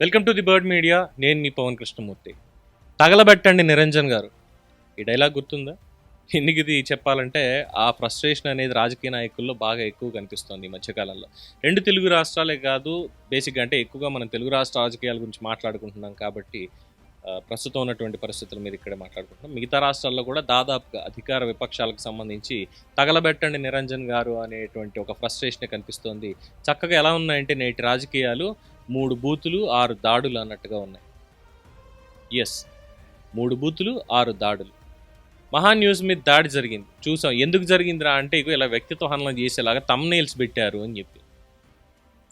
Welcome to the bird media. నేను మీ పవన్ కృష్ణమూర్తి. తగలబెట్టండి నిరంజన్ గారు. ఈ డైలాగ్ గుర్తుందా? ఎందుకు ఇది చెప్పాలంటే ఆ ఫ్రస్ట్రేషన్ అనేది రాజకీయ నాయకుల్లో బాగా ఎక్కువ కనిపిస్తుంది ఈ మధ్యకాలంలో. రెండు తెలుగు రాష్ట్రాలే కాదు బేసిక్గా అంటే ఎక్కువగా మనం తెలుగు రాష్ట్ర రాజకీయాల గురించి మాట్లాడుకుంటున్నాం కాబట్టి ప్రస్తుతం ఉన్నటువంటి పరిస్థితుల మీద ఇక్కడే మాట్లాడుకుంటున్నాం. మిగతా రాష్ట్రాల్లో కూడా దాదాపుగా అధికార విపక్షాలకు సంబంధించి తగలబెట్టండి నిరంజన్ గారు అనేటువంటి ఒక ఫ్రస్ట్రేషన్ కనిపిస్తోంది. చక్కగా ఎలా ఉన్నాయంటే నేటి రాజకీయాలు మూడు బూతులు ఆరు దాడులు అన్నట్టుగా ఉన్నాయి. ఎస్ మూడు బూతులు ఆరు దాడులు. మహా న్యూస్ మీద దాడి జరిగింది. చూసాం ఎందుకు జరిగిందిరా అంటే ఇగో ఇలా వ్యక్తిత్వ హననం చేసేలాగా తమ్నైల్స్ పెట్టారు అని చెప్పి.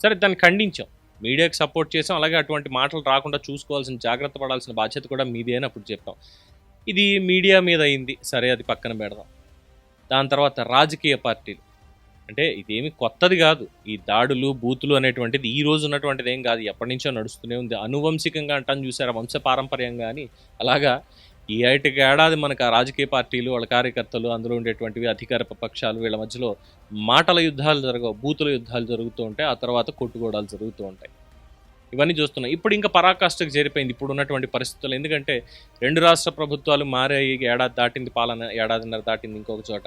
సరే దాన్ని ఖండించాం. మీడియాకి సపోర్ట్ చేసాం. అలాగే అటువంటి మాటలు రాకుండా చూసుకోవాల్సిన జాగ్రత్త పడాల్సిన బాధ్యత కూడా మీదే అని అప్పుడు చెప్తాం ఇది మీడియా మీద అయింది. సరే అది పక్కన పెడదాం. దాని తర్వాత రాజకీయ పార్టీలు. అంటే ఇదేమి కొత్తది కాదు. ఈ దాడులు బూతులు అనేటువంటిది ఈ రోజు ఉన్నటువంటిది ఏం కాదు. ఎప్పటి నుంచో నడుస్తూనే ఉంది. అనువంశికంగా అంటాను చూసారా? వంశ పారంపర్యంగా అని. అలాగా ఈ ఏటికి ఏడాది మనకు ఆ రాజకీయ పార్టీలు వాళ్ళ కార్యకర్తలు అందులో ఉండేటువంటివి అధికార పక్షాలు వీళ్ళ మధ్యలో మాటల యుద్ధాలు జరగవు బూతుల యుద్ధాలు జరుగుతూ ఉంటాయి ఆ తర్వాత కొట్టుకోవడాలు జరుగుతూ ఉంటాయి. ఇవన్నీ చూస్తున్నాం. ఇప్పుడు ఇంకా పరాకాష్ఠకు చేరిపోయింది ఇప్పుడు ఉన్నటువంటి పరిస్థితులు. ఎందుకంటే రెండు రాష్ట్ర ప్రభుత్వాలు మారాయి ఏడాది దాటింది పాలన ఏడాదిన్నర దాటింది ఇంకొక చోట.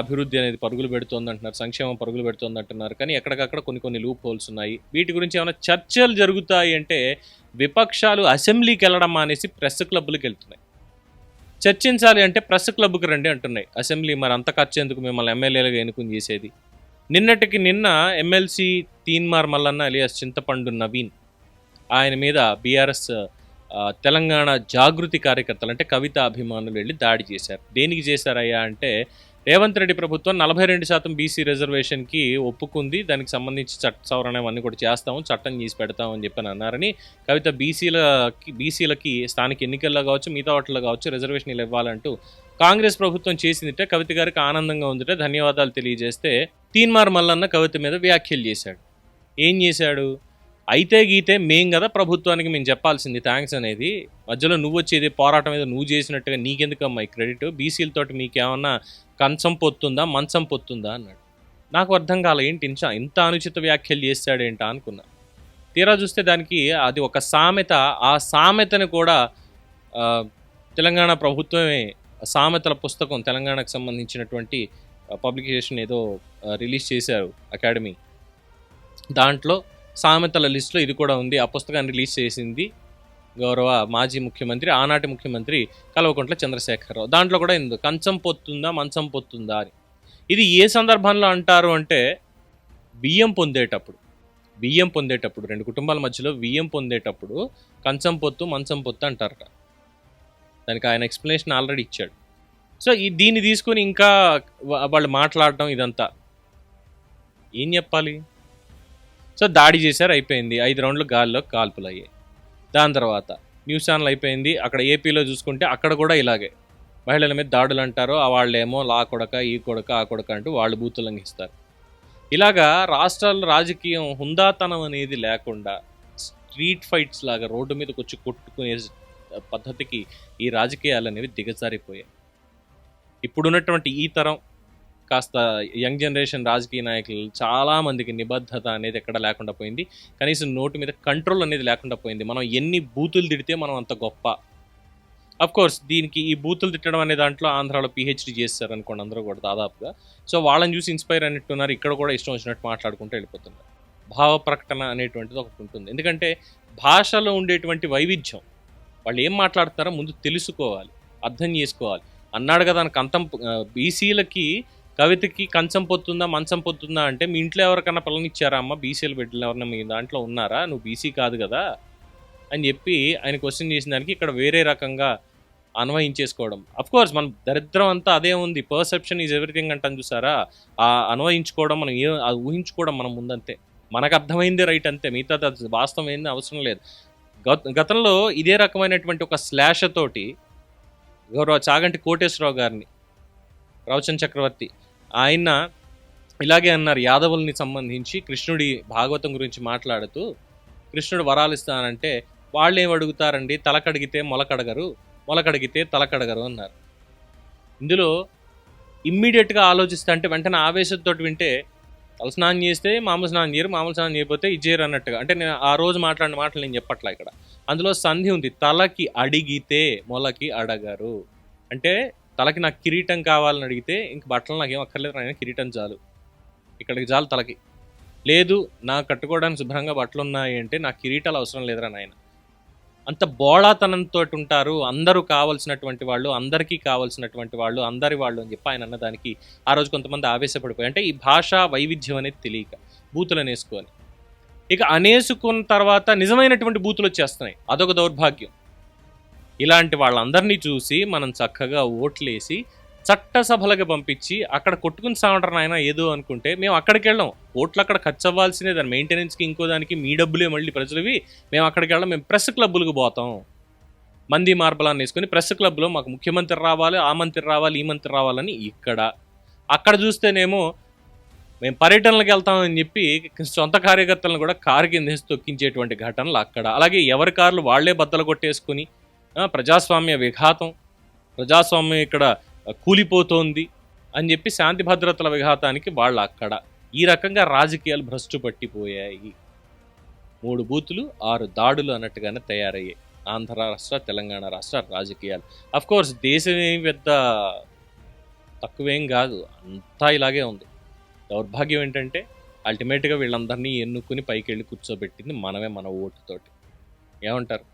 అభివృద్ధి అనేది పరుగులు పెడుతోంది అంటున్నారు సంక్షేమం పరుగులు పెడుతోంది అంటున్నారు. కానీ ఎక్కడికక్కడ కొన్ని కొన్ని లూప్ హోల్స్ ఉన్నాయి. వీటి గురించి ఏమైనా చర్చలు జరుగుతాయి అంటే విపక్షాలు అసెంబ్లీకి వెళ్ళడం మానేసి ప్రెస్ క్లబ్లకు వెళ్తున్నాయి. చర్చించాలి అంటే ప్రెస్ క్లబ్కి రండి అంటున్నాయి. అసెంబ్లీ మరి అంత ఖర్చు ఎందుకు మిమ్మల్ని ఎమ్మెల్యేలుగా ఎన్నుకుని చేసేది? నిన్నటికి నిన్న ఎమ్మెల్సీ తీన్మార్ మల్లన్న అలియాస్ చింతపండు నవీన్ ఆయన మీద బీఆర్ఎస్ తెలంగాణ జాగృతి కార్యకర్తలు అంటే కవిత అభిమానులు వెళ్ళి దాడి చేశారు. దేనికి చేశారయ్యా అంటే రేవంత్ రెడ్డి ప్రభుత్వం నలభై రెండు శాతం బీసీ రిజర్వేషన్కి ఒప్పుకుంది. దానికి సంబంధించి చట్ట సవరణ అవన్నీ కూడా చేస్తాము. చట్టం చేసి పెడతామని చెప్పని అన్నారని. కవిత బీసీలకి బీసీలకి స్థానిక ఎన్నికల్లో కావచ్చు మిగతా వాటిలో కావచ్చు రిజర్వేషన్లు ఇవ్వాలంటూ కాంగ్రెస్ ప్రభుత్వం చేసిందిటే. కవిత గారికి ఆనందంగా ఉందిటే. ధన్యవాదాలు తెలియజేస్తే తీన్మార్ మల్లన్న కవిత మీద వ్యాఖ్యలు చేశాడు. ఏం చేశాడు? అయితే గీతే మేం కదా ప్రభుత్వానికి మేము చెప్పాల్సింది థ్యాంక్స్ అనేది. మధ్యలో నువ్వు వచ్చేది పోరాటం మీద నువ్వు చేసినట్టుగా నీకెందుకమ్మా ఈ క్రెడిట్ బీసీలతోటి మీకేమన్నా కంచం పొత్తుందా మంచం పొత్తుందా అన్నాడు. నాకు అర్థం కాలేంటి ఏంటి ఇంత ఇంత అనుచిత వ్యాఖ్యలు చేస్తాడేంటా? అనుకున్నా. తీరా చూస్తే దానికి అది ఒక సామెత ఆ సామెతను కూడా తెలంగాణ ప్రభుత్వమే సామెతల పుస్తకం తెలంగాణకు సంబంధించినటువంటి పబ్లికేషన్ ఏదో రిలీజ్ చేశారు అకాడమీ. దాంట్లో సామెతల లిస్టులో ఇది కూడా ఉంది. ఆ పుస్తకాన్ని రిలీజ్ చేసింది గౌరవ మాజీ ముఖ్యమంత్రి ఆనాటి ముఖ్యమంత్రి కల్వకుంట్ల చంద్రశేఖరరావు. దాంట్లో కూడా ఇందు కంచం పొత్తుందా మంచం పొత్తుందా అని. ఇది ఏ సందర్భంలో అంటారు అంటే బియ్యం పొందేటప్పుడు బియ్యం పొందేటప్పుడు రెండు కుటుంబాల మధ్యలో బియ్యం పొందేటప్పుడు కంచం పొత్తు మంచం పొత్తు అంటారట. దానికి ఆయన ఎక్స్ప్లెనేషన్ ఆల్రెడీ ఇచ్చాడు. సో ఈ దీన్ని తీసుకొని ఇంకా వాళ్ళు మాట్లాడటం ఇదంతా. ఏం చెప్పాలి? సో దాడి చేశారు అయిపోయింది. ఐదు రౌండ్లు గాల్లో కాల్పులు అయ్యాయి దాని తర్వాత న్యూస్ ఛానల్ అయిపోయింది. అక్కడ ఏపీలో చూసుకుంటే అక్కడ కూడా ఇలాగే. మహిళల మీద దాడులు అంటారు ఆ వాళ్ళేమో లా కొడక ఈ కొడక ఆ కొడక అంటూ వాళ్ళు బూతులు లంఘిస్తారు ఇలాగా రాష్ట్రాల్లో రాజకీయం హుందాతనం అనేది లేకుండా స్ట్రీట్ ఫైట్స్ లాగా రోడ్డు మీదకి వచ్చి కొట్టుకునే పద్ధతికి ఈ రాజకీయాలు అనేవి దిగజారిపోయాయి. ఇప్పుడున్నటువంటి ఈ తరం కాస్త యంగ్ జనరేషన్ రాజకీయ నాయకులు చాలా మందికి నిబద్ధత అనేది ఎక్కడ లేకుండా పోయింది. కనీసం నోటి మీద కంట్రోల్ అనేది లేకుండా పోయింది. మనం ఎన్ని బూతులు తిడితే మనం అంత గొప్ప. అఫ్ కోర్స్ దీనికి ఈ బూతులు తిట్టడం అనే దాంట్లో ఆంధ్రాలో పిహెచ్డి చేస్తారు అనుకోండి అందరూ కూడా దాదాపుగా. సో వాళ్ళని చూసి ఇన్స్పైర్ అయినట్టున్నారు. ఇక్కడ కూడా ఇష్టం వచ్చినట్టు మాట్లాడుకుంటూ వెళ్ళిపోతున్నారు. భావ ప్రకటన అనేటువంటిది ఒకటి ఉంటుంది. ఎందుకంటే భాషలో ఉండేటువంటి వైవిధ్యం. వాళ్ళు ఏం మాట్లాడుతున్నారో ముందు తెలుసుకోవాలి. అర్థం చేసుకోవాలి. అన్నాడు కదా నాకు అంతం బీసీలకి కవితకి కంచం పొత్తుందా మంచం పొత్తుందా అంటే మీ ఇంట్లో ఎవరికన్నా పిల్లనిచ్చారా అమ్మ? బీసీలు బిడ్డలు ఎవరన్నా మీ దాంట్లో ఉన్నారా? నువ్వు బీసీ కాదు కదా? అని చెప్పి ఆయన క్వశ్చన్ చేసిన దానికి ఇక్కడ వేరే రకంగా అన్వయించేసుకోవడం. కోర్స్ మన దరిద్రం అంతా అదే ఉంది. పర్సెప్షన్ ఈజ్ ఎవ్రీథింగ్ అంటాను చూసారా? ఆ అన్వయించుకోవడం మనం ఏ అది ఊహించుకోవడం మనం ముందంతే. మనకు అర్థమైంది రైట్ అంతే. మిగతా అది వాస్తవం ఏంది అవసరం లేదు. గత గతంలో ఇదే రకమైనటువంటి ఒక స్లాష తోటి గౌరవ చాగంటి కోటేశ్వరరావు గారిని రవచన్ చక్రవర్తి. ఆయన ఇలాగే అన్నారు యాదవుల్ని సంబంధించి కృష్ణుడి భాగవతం గురించి మాట్లాడుతూ కృష్ణుడు వరాలు ఇస్తానంటే వాళ్ళు ఏం అడుగుతారండి తలకడిగితే మొలకడగరు మొలకడిగితే తలకడగరు అన్నారు. ఇందులో ఇమ్మీడియట్గా ఆలోచిస్తా అంటే వెంటనే ఆవేశంతో వింటే తల స్నానం చేస్తే మామూలు స్నానం చేయరు మామూలు స్నానం చేయకపోతే ఇది అన్నట్టుగా. అంటే నేను ఆ రోజు మాట్లాడిన మాటలు నేను చెప్పట్లా ఇక్కడ. అందులో సంధి ఉంది తలకి అడిగితే మొలకి అడగరు అంటే తలకి నాకు కిరీటం కావాలని అడిగితే ఇంక బట్టలు నాకేం అక్కర్లేదు నాయన కిరీటం చాలు. ఇక్కడికి చాలు తలకి. లేదు నా కట్టుకోవడానికి శుభ్రంగా బట్టలు ఉన్నాయి అంటే నాకు కిరీటాలు అవసరం లేదురా నాయన. అంత బోళాతనంతో ఉంటారు అందరూ కావాల్సినటువంటి వాళ్ళు అందరికీ కావాల్సినటువంటి వాళ్ళు అందరి వాళ్ళు అని చెప్పి ఆయన అన్నదానికి ఆ రోజు కొంతమంది ఆవేశపడిపోయి అంటే ఈ భాషా వైవిధ్యం అనేది తెలియక బూతులు అనేసుకొని ఇక అనేసుకున్న తర్వాత నిజమైనటువంటి బూతులు వచ్చేస్తున్నాయి. అదొక దౌర్భాగ్యం. ఇలాంటి వాళ్ళందరినీ చూసి మనం చక్కగా ఓట్లేసి చట్టసభలకు పంపించి అక్కడ కొట్టుకుని సాగుంటారు నాయన ఏదో అనుకుంటే మేము అక్కడికి వెళ్ళాం. ఓట్లు అక్కడ ఖర్చు అవ్వాల్సిందే దాని మెయింటెనెన్స్కి ఇంకో దానికి మీ డబ్బులే మళ్ళీ ప్రజలవి. మేము అక్కడికి వెళ్ళాం మేము ప్రెస్ క్లబ్బులకు పోతాం. మంది మార్బలాన్ని వేసుకొని ప్రెస్ క్లబ్లో మాకు ముఖ్యమంత్రి రావాలి ఆ మంత్రి రావాలి ఈ మంత్రి రావాలని ఇక్కడ. అక్కడ చూస్తేనేమో మేము పర్యటనలకు వెళ్తామని చెప్పి సొంత కార్యకర్తలను కూడా కారు కింద తొక్కించేటువంటి ఘటనలు అక్కడ. అలాగే ఎవరి కార్లు వాళ్ళే బద్దలు కొట్టేసుకుని ప్రజాస్వామ్య విఘాతం ప్రజాస్వామ్యం ఇక్కడ కూలిపోతోంది అని చెప్పి శాంతి భద్రతల విఘాతానికి వాళ్ళు అక్కడ. ఈ రకంగా రాజకీయాలు భ్రష్టు పట్టిపోయాయి. మూడు బూతులు ఆరు దాడులు అన్నట్టుగానే తయారయ్యాయి. ఆంధ్ర రాష్ట్ర తెలంగాణ రాష్ట్ర రాజకీయాలు. అఫ్ కోర్స్ దేశం ఏం పెద్ద తక్కువేం కాదు. అంతా ఇలాగే ఉంది. దౌర్భాగ్యం ఏంటంటే అల్టిమేట్గా వీళ్ళందరినీ ఎన్నుకుని పైకి వెళ్ళి కూర్చోబెట్టింది మనమే మన ఓటుతోటి ఏమంటారు?